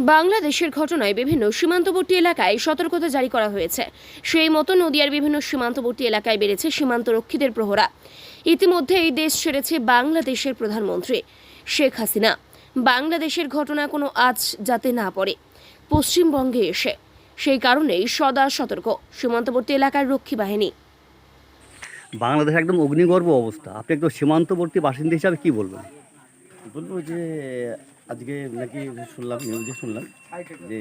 বাংলাদেশের ঘটনায় বিভিন্ন সীমান্তবর্তী এলাকায় সতর্কতা জারি করা হয়েছে। সেই মতো নদিয়ার বিভিন্ন সীমান্তবর্তী এলাকায় বেড়েছে সীমান্ত রক্ষীদের প্রহরা। ইতিমধ্যে এই দেশ ছেড়েছে বাংলাদেশের প্রধানমন্ত্রী শেখ হাসিনা। বাংলাদেশের ঘটনা কোনো আজ যাতে না পড়ে পশ্চিমবঙ্গে এসে। সেই কারণেই সদা সতর্ক সীমান্তবর্তী এলাকার রক্ষী বাহিনী। বাংলাদেশ একদম অগ্নিগর্ভ অবস্থা। আপনি একদম সীমান্তবর্তী বাসিন্দা হিসাবে কি বলবেন? বলব যে আজকে নাকি শুনলাম নিউজে শুনলাম যে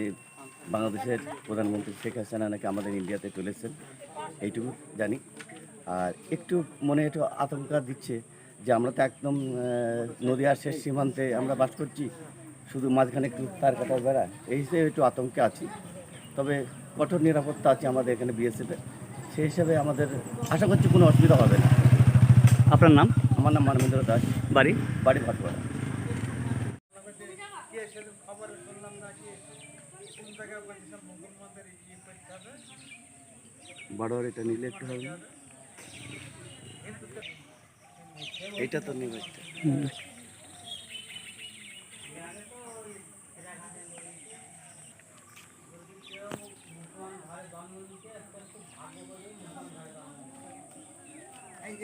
বাংলাদেশের প্রধানমন্ত্রী শেখ হাসিনা নাকি আমাদের ইন্ডিয়াতে চলেছেন এইটুকু জানি। আর একটু মনে একটু আতঙ্ক দিচ্ছে যে আমরা তো একদম নদীয়ার শেষ সীমান্তে আমরা বাস করছি শুধু মাঝখানে একটু তার কাটা বেড়া এই হিসেবে একটু আতঙ্কে আছি। তবে কঠোর নিরাপত্তা আছে আমাদের এখানে বিএসএফে সেই হিসাবে আমাদের আশা করছি কোনো অসুবিধা হবে না। আপনার নাম? আমার নাম মানবেন্দ্র দাস। বাড়ি? বাড়ি ভাটপাড়া। বারোয়ার এটা নিলে একটু হবে। এটা তো নেবে।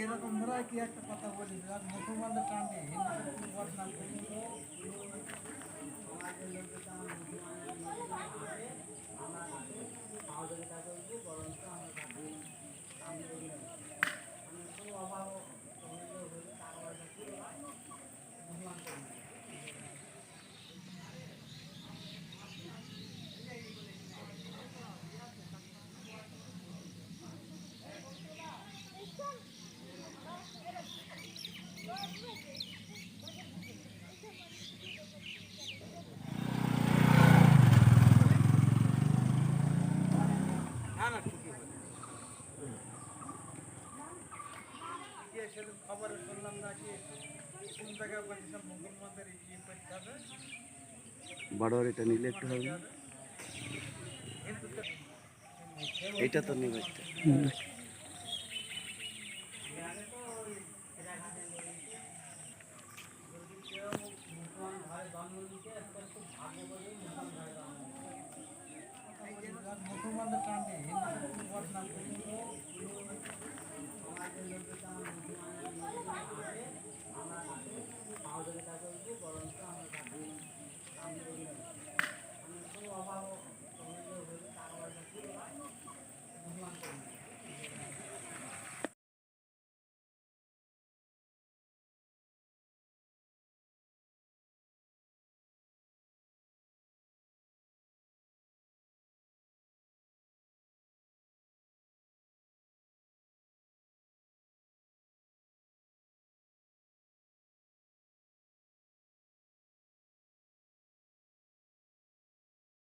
এরকম ধরা কি একটা কথা বলি মুসলমানদের টানে হিন্দুদের খবরে শুনলাম নাকি কোন জায়গায় বলছিলাম মুসলমানদের ইয়ে করতে হবে বড়োর এটা নিলে একটু হবে। এটা তো নিবে। ভাই